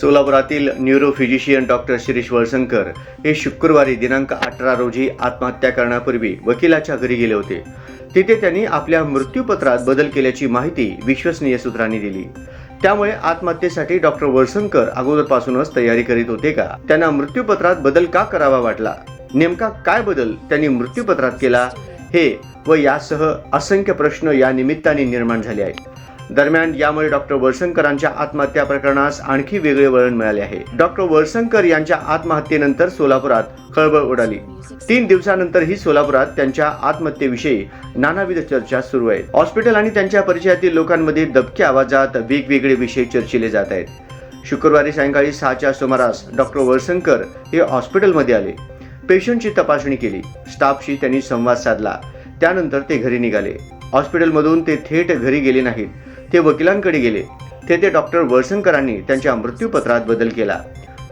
सोलापुरातील neurophysician doctor Shirish Valsankar हे शुक्रवारी दिनांक अठरा रोजी आत्महत्या करण्यापूर्वी वकिलाच्या घरी गेले होते. तिथे त्यांनी आपल्या मृत्यूपत्रात बदल केल्याची माहिती विश्वसनीय सूत्रांनी दिली. त्यामुळे आत्महत्येसाठी डॉक्टर वळसंकर अगोदरपासूनच तयारी करीत होते का? त्यांना मृत्यूपत्रात बदल का करावा वाटला? नेमका काय बदल त्यांनी मृत्यूपत्रात केला? हे व यासह असंख्य प्रश्न या निमित्ताने निर्माण झाले आहेत. दरम्यान यामुळे डॉक्टर वळसंकरांच्या आत्महत्या प्रकरणास आणखी वेगळे वळण मिळाले आहे. डॉक्टर वळसंकर यांच्या आत्महत्येनंतर सोलापुरात खळबळ उडाली. तीन दिवसानंतर ही सोलापुरात त्यांच्या आत्महत्येविषयी नानाविध चर्चा सुरू आहेत. हॉस्पिटल आणि त्यांच्या परिचयातील लोकांमध्ये दबक्या आवाजात वेगवेगळे विषय चर्चिले जात आहेत. शुक्रवारी सायंकाळी सहाच्या सुमारास डॉक्टर वळसंकर हे हॉस्पिटलमध्ये आले. पेशंटची तपासणी केली. स्टाफशी त्यांनी संवाद साधला. त्यानंतर ते घरी निघाले. हॉस्पिटलमधून ते थेट घरी गेले नाहीत. ते वकिलांकडे गेले. तेथे डॉक्टर वळसंकरांनी त्यांच्या मृत्यूपत्रात बदल केला.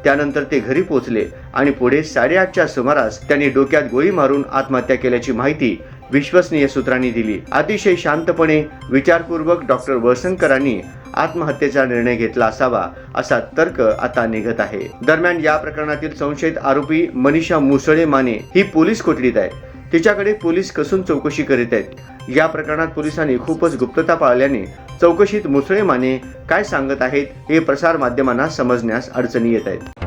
त्यानंतर ते घरी पोहोचले आणि पुढे साडेआठच्या सुमारास त्यांनी डोक्यात गोळी मारून आत्महत्या केल्याची माहिती विश्वसनीय सूत्रांनी दिली. अतिशय शांतपणे विचारपूर्वक डॉक्टर वळसंकरांनी आत्महत्येचा निर्णय घेतला असावा असा तर्क आता निघत आहे. दरम्यान या प्रकरणातील संशयित आरोपी मनीषा मुसळे माने ही पोलीस कोठडीत आहे. तिच्याकडे पोलीस कसून चौकशी करीत आहेत. या प्रकरणात पोलिसांनी खूपच गुप्तता पाळल्याने चौकशीत मुसळे माने काय सांगत आहेत हे प्रसार माध्यमांना समजण्यास अडचणी येत आहेत.